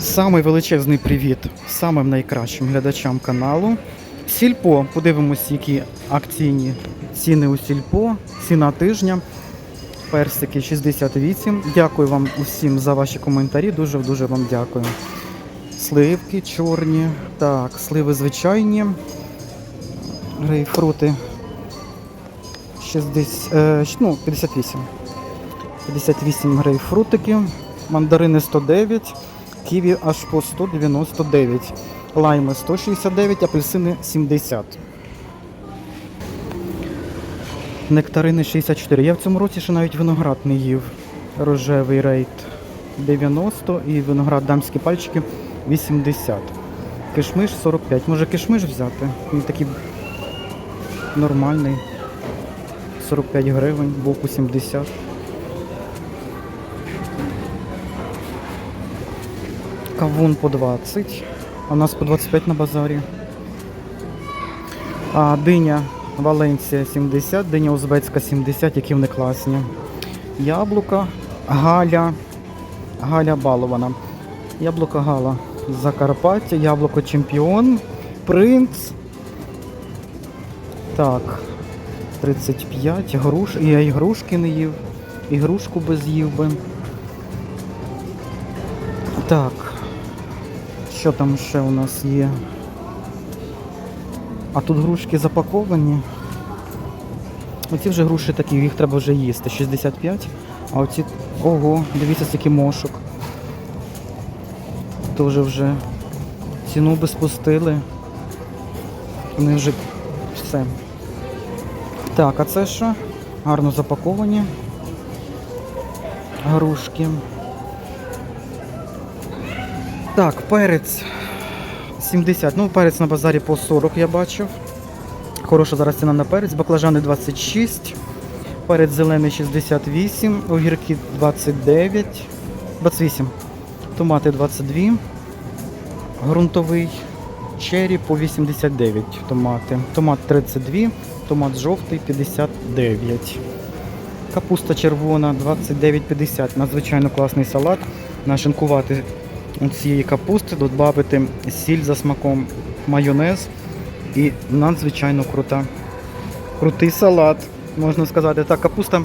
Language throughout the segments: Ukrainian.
Самий величезний привіт самим найкращим глядачам каналу. Сільпо, подивимось, які акційні ціни у сільпо, ціна тижня. Персики 68. Дякую вам усім за ваші коментарі. Дуже дуже вам дякую. Сливки чорні. Так, сливи звичайні. Грейпфрути 60, е, ну, 58. 58 грейпфрутиків. Мандарини 109. Ківі аж по 199. Лайми 169, апельсини 70. Нектарини 64. Я в цьому році ще навіть виноград не їв. Рожевий рейд 90 і виноград дамські пальчики 80. Кишмиш 45. Може кишмиш взяти? Він такий нормальний. 45 гривень, боку 70. Кавун по 20, а у нас по 25 на базарі. А диня Валенція 70, диня Узбецька 70, які вони класні. Яблука, Галя, Галя балована. Яблуко Гала Закарпаття, яблуко Чемпіон, Принц. Так, 35, груш. І я ігрушки не їв. Ігрушку би з'їв би. Так. Що там ще у нас є? А тут грушки запаковані. Оці вже груші такі, їх треба вже їсти. 65. А оці. Ого, дивіться, скільки мошок. Тоже вже ціну би спустили. Вони вже все. Так, а це що? Гарно запаковані. Грушки. Так, перець 70. Ну, перець на базарі по 40 я бачив. Хороша зараз ціна на перець. Баклажани 26. Перець зелений 68, огірки 29, 28. Томати 22. Грунтовий черрі по 89 томати. Томат 32, томат жовтий 59. Капуста червона 29,50. Надзвичайно класний салат. Нашинкувати цієї капусти, додати сіль за смаком, майонез і надзвичайно крута. Крутий салат, можна сказати. Так, капуста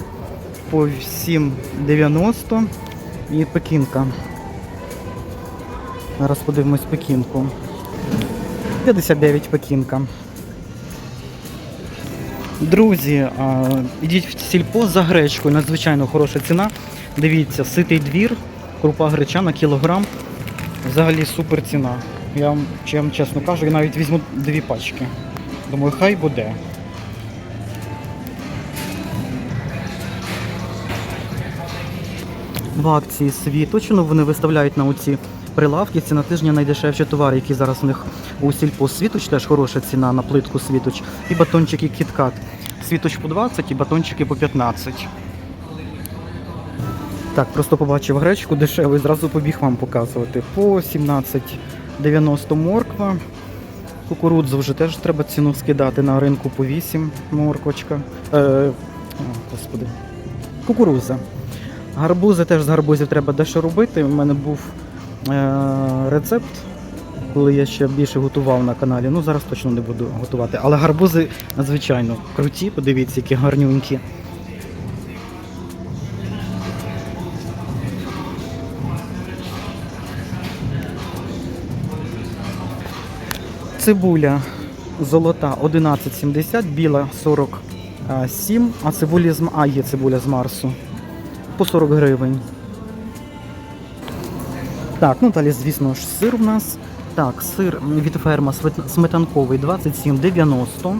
по 7,90 і пекінка. Зараз подивимось пекінку. 59 пекінка. Друзі, а, ідіть в сільпо за гречкою, надзвичайно хороша ціна. Дивіться, ситий двір, крупа гречана, кілограм. Взагалі супер ціна. Я вам, чи я вам чесно кажу, я навіть візьму дві пачки. Думаю, хай буде. В акції світочину вони виставляють на оці прилавки. Ціна тижня найдешевші товари, які зараз у них у сільпо світоч, теж хороша ціна на плитку світоч. І батончики кіткат. Світоч по 20 і батончики по 15. Так, просто побачив гречку дешеву і зразу побіг вам показувати. По 17,90 морква. Кукурудзу вже теж треба ціну скидати на ринку по 8 морквочка. Е, господи. Кукурудза. Гарбузи теж з гарбузів треба дещо робити. У мене був е, рецепт, коли я ще більше готував на каналі. Ну зараз точно не буду готувати. Але гарбузи надзвичайно круті, подивіться, які гарнюнькі. Цибуля золота 11,70, біла 47, а цибулі з а, є цибуля з Марсу по 40 гривень. Так, ну далі, звісно ж, сир у нас. Так, сир від ферма сметанковий 27,90.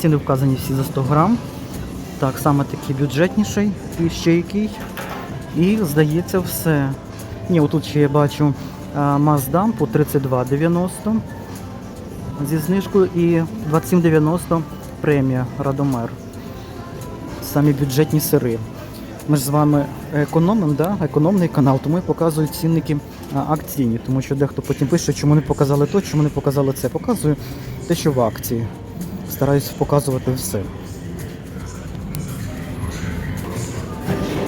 Ціни вказані всі за 100 грам. Так, саме такий бюджетніший і ще який. І здається все. Ні, отут ще я бачу Маздам по 32,90 зі знижкою і 27,90 премія Радомер. Самі бюджетні сири. Ми ж з вами економимо, да? економний канал, тому я показую цінники акційні, тому що дехто потім пише, чому не показали то, чому не показали це. Показую те, що в акції. Стараюсь показувати все.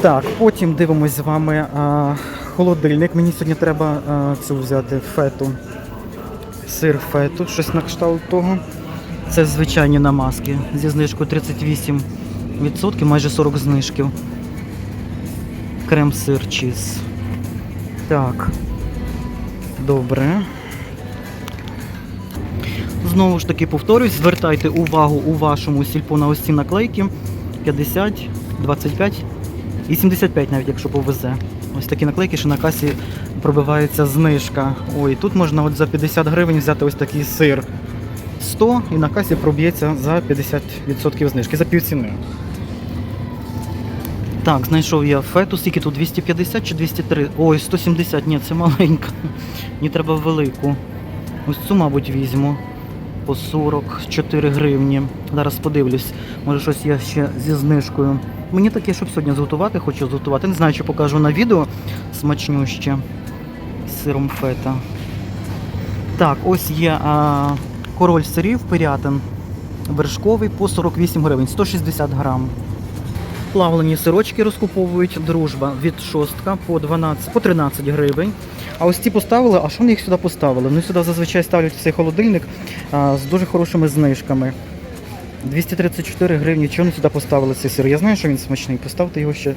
Так, потім дивимось з вами а, холодильник. Мені сьогодні треба е, цю взяти фету. Сир фету, щось на кшталт того. Це звичайні намазки зі знижкою 38%, майже 40 знижків. Крем-сир чіз. Так. Добре. Знову ж таки повторюсь, звертайте увагу у вашому сільпо на ось ці наклейки 50, 25 і 75 навіть, якщо повезе. Ось такі наклейки, що на касі пробивається знижка. Ой, тут можна от за 50 гривень взяти ось такий сир 100 і на касі проб'ється за 50% знижки, за півціни. Так, знайшов я фету, скільки тут 250 чи 203? Ой, 170, ні, це маленька. Мені треба велику. Ось цю, мабуть, візьму по 44 гривні. Зараз подивлюсь, може щось я ще зі знижкою. Мені таке, щоб сьогодні зготувати, хочу зготувати. Не знаю, чи покажу на відео смачнюще сиром фета. Так, ось є а, король сирів, пирятин вершковий по 48 гривень, 160 грам. Плавлені сирочки розкуповують дружба від шостка по 12, по 13 гривень. А ось ці поставили, а що вони їх сюди поставили? Ну сюди зазвичай ставлять цей холодильник а, з дуже хорошими знижками. 234 гривні. Вони сюди поставили цей сир? Я знаю, що він смачний. Поставте його ще,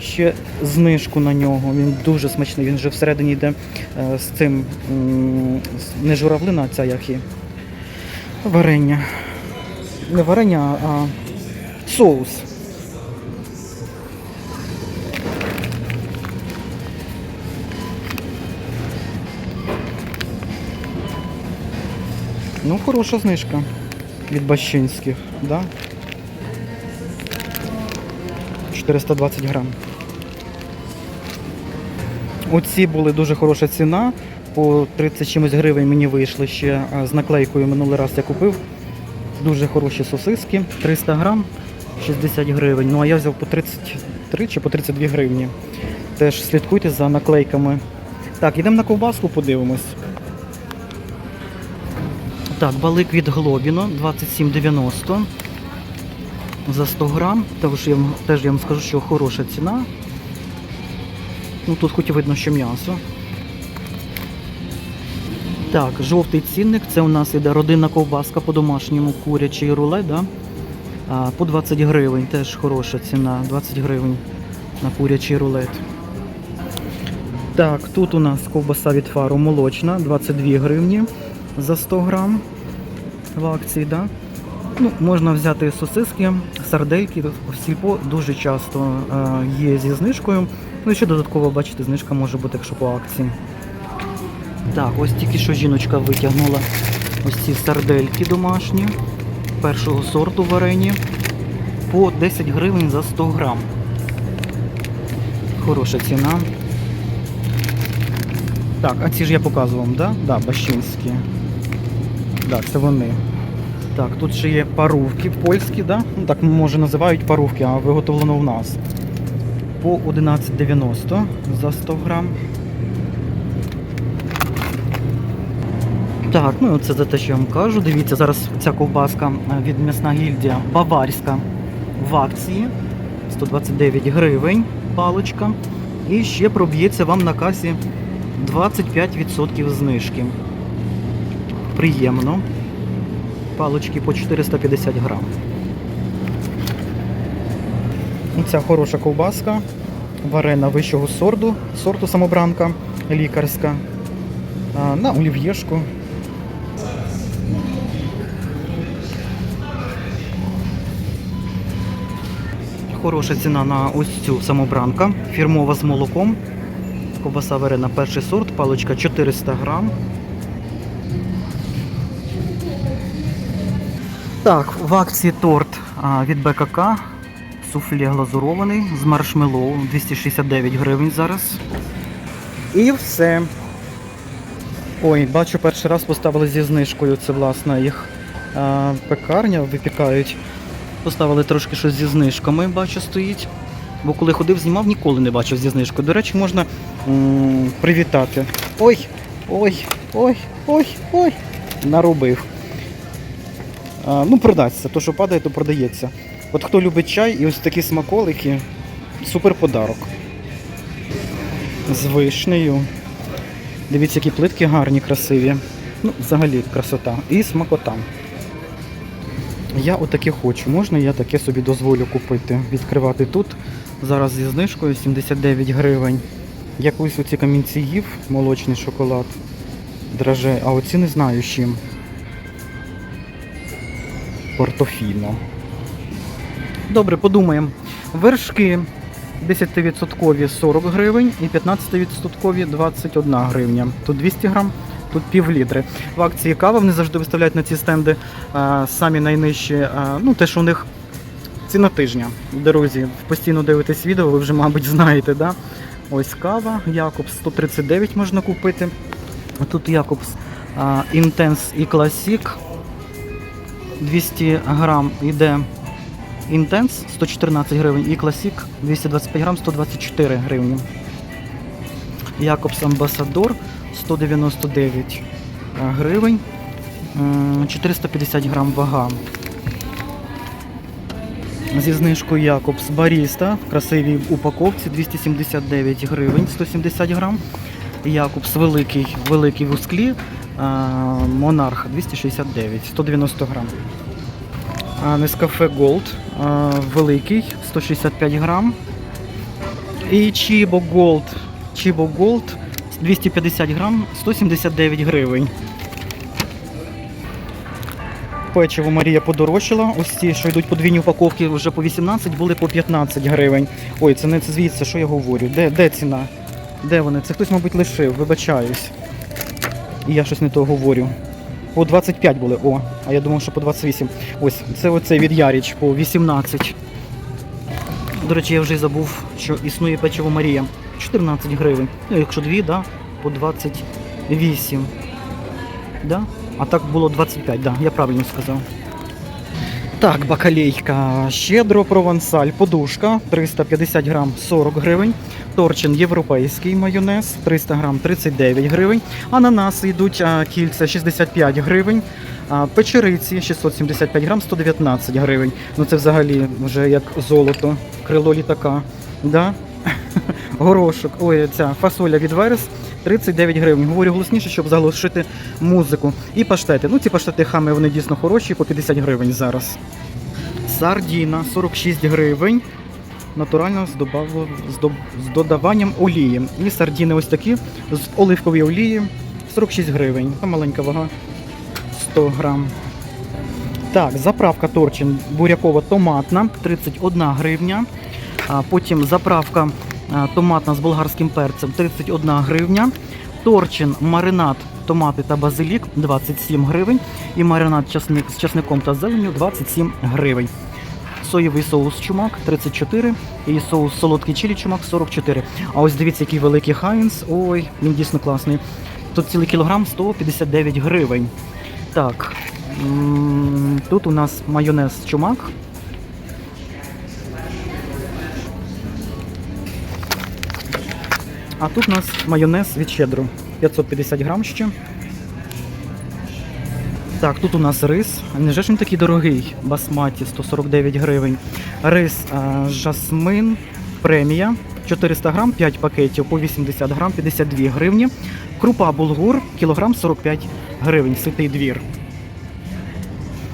ще знижку на нього. Він дуже смачний. Він вже всередині йде е, з цим не журавлина, а ця як і варення. Не варення, а соус. Ну, хороша знижка від Бащинських, да? 420 грам. Оці були дуже хороша ціна. По 30 чимось гривень мені вийшли ще з наклейкою минулий раз я купив. Дуже хороші сосиски, 300 грам, 60 гривень. Ну а я взяв по 33 чи по 32 гривні. Теж слідкуйте за наклейками. Так, йдемо на ковбаску, подивимось. Так, балик від Глобіно 27,90 за 100 грам. Тож я, вам- теж я вам скажу, що хороша ціна. Ну тут хоч видно, що м'ясо. Так, жовтий цінник, це у нас іде родинна ковбаска по-домашньому, курячий рулет, да? а, по 20 гривень, теж хороша ціна, 20 гривень на курячий рулет. Так, тут у нас ковбаса від фару молочна, 22 гривні за 100 грам в акції, да? Ну, можна взяти сосиски, сардельки. В сільпо дуже часто е, є зі знижкою. Ну і ще додатково, бачите, знижка може бути, якщо по акції. Так, ось тільки що жіночка витягнула ось ці сардельки домашні першого сорту варені по 10 гривень за 100 грам. Хороша ціна. Так, а ці ж я показував, да? Да, бащинські. Да, це вони. Так, тут ще є парувки польські, да? Ну, так може називають парувки, а виготовлено у нас. По 11,90 за 100 грам. Так, ну це за те, що я вам кажу. Дивіться, зараз ця ковбаска е, від м'ясна гільдія баварська в акції. 129 гривень паличка. І ще проб'ється вам на касі 25% знижки. Приємно. Палички по 450 грам. Ця хороша ковбаска, варена вищого сорту, сорту самобранка лікарська. На олів'єшку. Хороша ціна на ось цю самобранка. Фірмова з молоком. Ковбаса варена перший сорт, паличка 400 грам. Так, в акції торт від БКК. Суфлі глазурований з маршмеллоу 269 гривень зараз. І все. Ой, бачу, перший раз поставили зі знижкою. Це власне їх а, пекарня випікають. Поставили трошки щось зі знижками, бачу, стоїть. Бо коли ходив, знімав, ніколи не бачив зі знижкою. До речі, можна м, привітати. Ой, ой, ой, ой, ой. Наробив. Ну, продасться. То, що падає, то продається. От хто любить чай і ось такі смаколики, супер подарок. з вишнею. Дивіться, які плитки гарні, красиві. Ну, взагалі красота. І смакота. Я отаке хочу. Можна я таке собі дозволю купити? Відкривати тут. Зараз зі знижкою 79 гривень. Якусь оці камінці їв, молочний шоколад. Драже, а оці не знаю з чим. Портофіно. Добре, подумаємо. Вершки 10% 40 гривень і 15% 21 гривня. Тут 200 грам, тут пів літри. В акції кава вони завжди виставляють на ці стенди а, самі найнижчі, а, ну те, що у них ціна тижня. Друзі, постійно дивитесь відео, ви вже, мабуть, знаєте, да? Ось кава, Якобс 139 можна купити. Тут Якобс Intense і Classic 200 грам йде Intense 114 гривень і Classic 225 грам 124 гривні. Якобс Амбасадор 199 гривень, 450 грам вага. Зі знижкою Якобс Баріста в красивій упаковці 279 гривень 170 грам. Якобс великий, великий в усклі, Монарх 269, 190 грам. Нескафе Gold великий 165 грам. І Chibo Gold, Chibo Gold 250 грам 179 гривень. Печиво Марія подорожчала. Ось ці, що йдуть подвійні упаковки, вже по 18, були по 15 гривень. Ой, це не звідси, що я говорю? Де, де ціна? Де вони? Це хтось, мабуть, лишив, вибачаюсь. І я щось не то говорю. По 25 були, о, а я думав, що по 28. Ось, це оцей від Яріч по 18. До речі, я вже й забув, що існує печиво Марія. 14 гривень. Ну, якщо дві, да, по 28. Да? А так було 25, да, я правильно сказав. Так, бакалейка, щедро провансаль, подушка 350 грам 40 гривень. Торчин європейський майонез 300 грам 39 гривень. Ананаси йдуть кільця 65 гривень. Печериці 675 грам 119 гривень. Ну це взагалі вже як золото, крило літака. Да? Горошок, ой, ця фасоля від Верес 39 гривень. Говорю голосніше, щоб заглушити музику. І паштети. Ну ці паштети хами вони дійсно хороші, по 50 гривень зараз. Сардіна 46 гривень. Натурально з, добав... з, до... з додаванням олії. І сардіни ось такі з оливкової олії 46 гривень. Маленька вага 100 грам. Так, заправка Торчин бурякова томатна 31 гривня. А потім заправка томатна з болгарським перцем 31 гривня. Торчин маринад томати та базилік 27 гривень. І маринад з часником та зеленню 27 гривень. Соєвий соус чумак 34 і соус солодкий чилі чумак 44. А ось дивіться, який великий Хайнс. Ой, він дійсно класний. Тут цілий кілограм 159 гривень. Так. Тут у нас майонез чумак. А тут у нас майонез від щедро 550 грам ще. Так, тут у нас рис. Не ж він такий дорогий. Басматі 149 гривень. Рис а, жасмин премія 400 грам, 5 пакетів по 80 грам, 52 гривні. Крупа булгур, кілограм 45 гривень, ситий двір.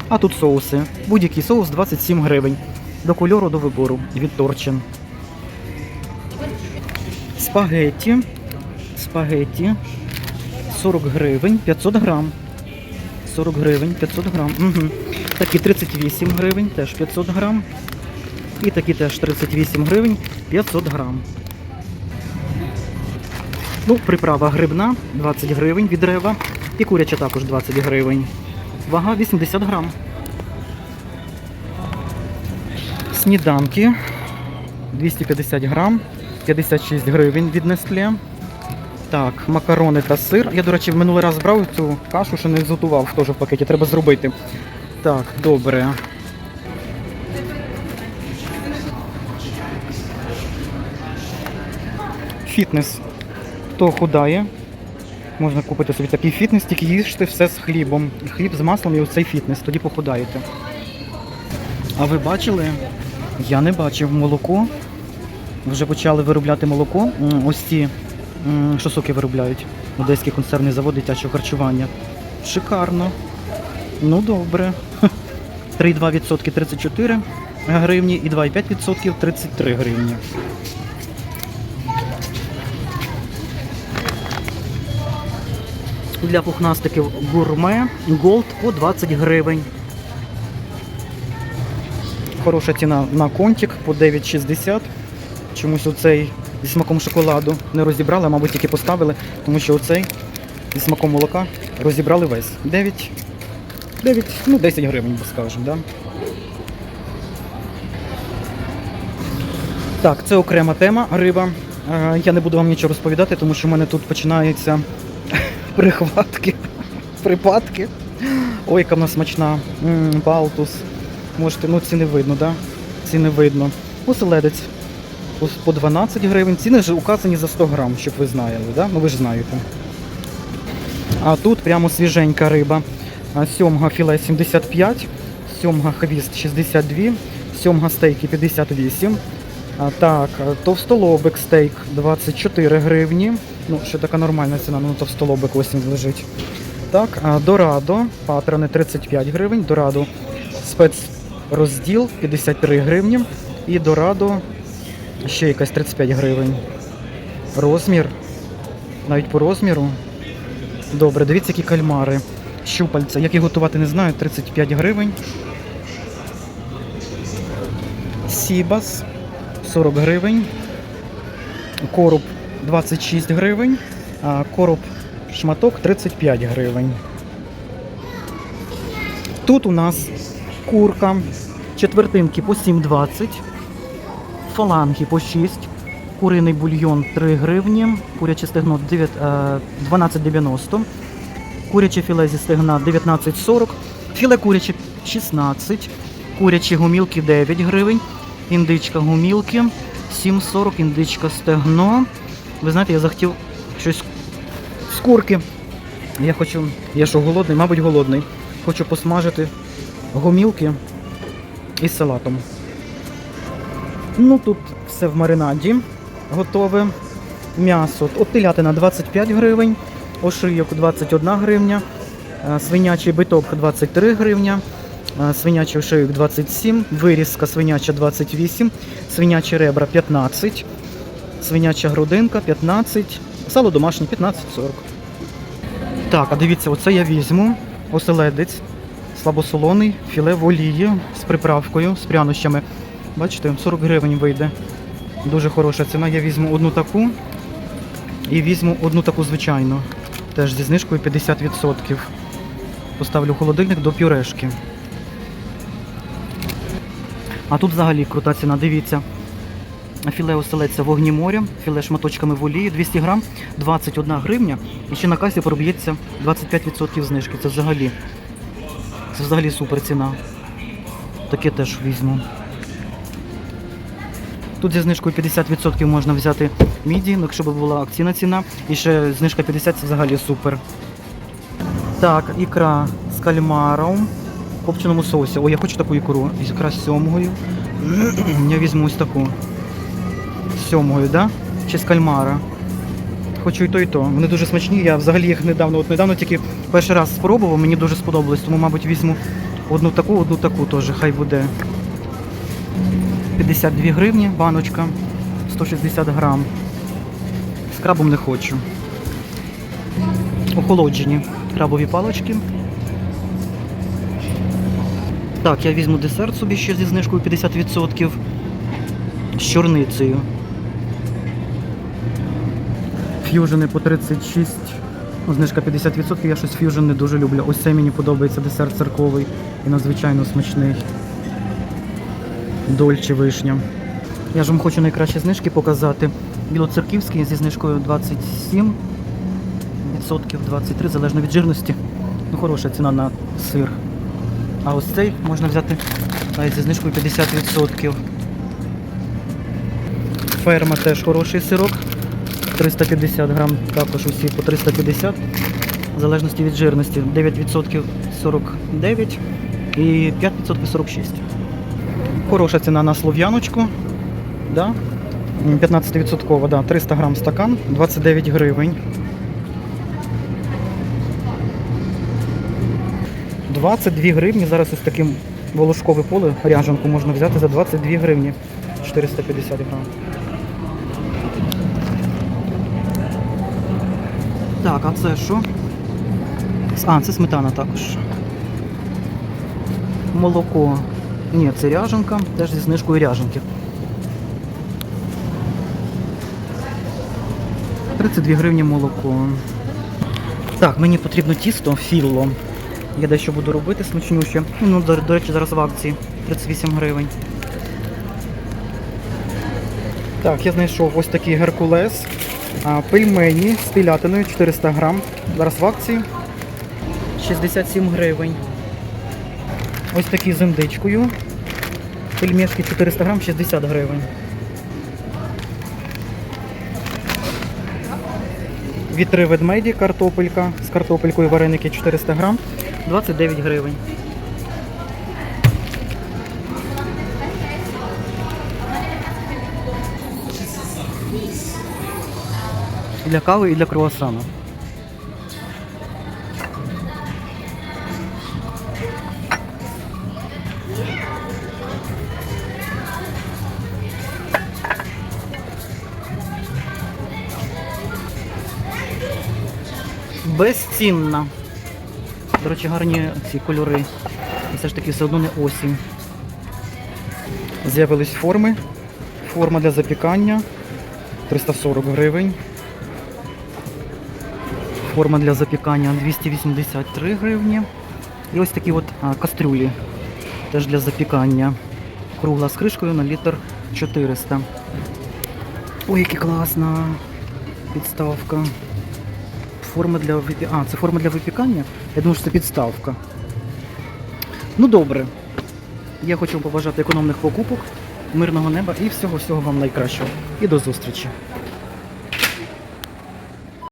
А тут соуси. Будь-який соус 27 гривень. До кольору до вибору від Торчин. Спагетті. Спагетті 40 гривень, 500 грам. 40 гривень, 500 грам. Угу. Такі 38 гривень, теж 500 грам. І такі теж 38 гривень, 500 грам. Ну, приправа грибна 20 гривень від рева. І куряча також 20 гривень. Вага 80 грам. Сніданки 250 грам, 56 гривень від Nestle. Так, макарони та сир. Я, до речі, в минулий раз брав цю кашу, що не зготував теж в пакеті, треба зробити. Так, добре. Фітнес. Хто худає, можна купити собі такий фітнес, тільки їжте все з хлібом. Хліб з маслом і оцей фітнес, тоді похудаєте. А ви бачили? Я не бачив молоко. Вже почали виробляти молоко. Ось ці що соки виробляють. Одеський консервний завод дитячого харчування. Шикарно. Ну добре. 3,2% 34 гривні і 2,5% 33 гривні. Для пухнастиків гурме Голд по 20 гривень. Хороша ціна на контик по 9,60. Чомусь оцей зі смаком шоколаду не розібрали, а мабуть, тільки поставили, тому що оцей зі смаком молока розібрали весь. 9, 9 ну 10 гривень, скажемо, да? Так, це окрема тема, риба. Е, Я не буду вам нічого розповідати, тому що в мене тут починаються прихватки, припадки. Ой, яка в нас смачна. М, Балтус. Можете, ну ціни видно, да? Ціни видно. Оселедець по- по 12 гривень. Ціни вже указані за 100 грам, щоб ви знали, да? Ну ви ж знаєте. А тут прямо свіженька риба. Сьомга філе 75, сьомга хвіст 62, сьомга стейки 58. Так, товстолобик стейк 24 гривні. Ну, ще така нормальна ціна, ну товстолобик ось він лежить. Так, Дорадо, патрони 35 гривень, Дорадо спецрозділ 53 гривні. І Дорадо ще якась 35 гривень. Розмір. Навіть по розміру. Добре, дивіться, які кальмари. Щупальця. Як їх готувати, не знаю, 35 гривень. Сібас 40 гривень. Короб 26 гривень. А короб шматок 35 гривень. Тут у нас курка. Четвертинки по 7,20. Фаланги по 6. Куриний бульйон 3 гривні. Куряче стегно 9, е, 12,90. Куряче філе зі стегна 19,40. Філе куряче 16. Курячі гумілки 9 гривень. Індичка гумілки 7,40. Індичка стегно. Ви знаєте, я захотів щось з курки. Я хочу, я що голодний, мабуть, голодний. Хочу посмажити гумілки із салатом. Ну тут все в маринаді готове. М'ясо. От телятина 25 гривень, ошийок 21 гривня, е, свинячий биток 23 гривня, е, свинячий ошийок 27, вирізка свиняча 28, свинячі ребра 15, свиняча грудинка 15, сало домашнє 15,40. Так, а дивіться, оце я візьму. Оселедець, слабосолоний, філе в олії з приправкою, з прянощами. Бачите, 40 гривень вийде. Дуже хороша ціна. Я візьму одну таку і візьму одну таку звичайну. Теж зі знижкою 50%. Поставлю в холодильник до пюрешки. А тут взагалі крута ціна, дивіться. Філе оселедця вогні моря, філе шматочками в олії, 200 грам, 21 гривня. І ще на касі проб'ється 25% знижки. Це взагалі. Це взагалі супер ціна. Таке теж візьму. Тут зі знижкою 50% можна взяти міді, ну, якщо б була акційна ціна. І ще знижка 50% це взагалі супер. Так, ікра з кальмаром в копченому соусі. О, я хочу таку ікру. Ікра з сьомгою. Я візьму ось таку. З сьомгою, да? Чи з кальмара. Хочу і то, і то. Вони дуже смачні. Я взагалі їх недавно, от недавно тільки перший раз спробував, мені дуже сподобалось, тому, мабуть, візьму одну таку, одну таку теж, хай буде. 52 гривні баночка, 160 грам. З крабом не хочу. Охолоджені крабові палички. Так, я візьму десерт собі ще зі знижкою 50% з чорницею. Ф'южени по 36, ну, знижка 50%, я щось ф'южен не дуже люблю. Ось це мені подобається десерт церковий і надзвичайно смачний. Дольче вишня. Я ж вам хочу найкращі знижки показати. Білоцерківський зі знижкою 27, відсотків 23, залежно від жирності. Ну, хороша ціна на сир. А ось цей можна взяти навіть зі знижкою 50%. Ферма теж хороший сирок. 350 грам, також усі по 350, в залежності від жирності. 9% 49 і 5% 46. Хороша ціна на слов'яночку. Да? 15%, да, 300 грам стакан, 29 гривень. 22 гривні. Зараз ось таким волошкове поле ряжанку можна взяти за 22 гривні. 450 грам. Так, а це що? А, це сметана також. Молоко. Ні, це ряжанка, теж зі знижкою ряжанки. 32 гривні молоко. Так, мені потрібно тісто філло. Я дещо буду робити смачнюще. Ну, до, до речі, зараз в акції 38 гривень. Так, я знайшов ось такий геркулес. Пельмені з телятиною 400 грам. Зараз в акції 67 гривень. Ось такі з індичкою. Пельмешки 400 грам 60 гривень. Вітри ведмеді, картопелька з картопелькою вареники 400 грам 29 гривень. Для кави і для круасана. Безцінна. До речі, гарні ці кольори. Все ж таки все одно не осінь. З'явились форми. Форма для запікання 340 гривень. Форма для запікання 283 гривні. І ось такі от а, кастрюлі. Теж для запікання. Кругла з кришкою на літр 400. Ой, яка класна підставка. Форма для випікання. А, це форма для випікання? Я думаю, що це підставка. Ну добре. Я хочу вам побажати економних покупок, мирного неба і всього-всього вам найкращого. І до зустрічі.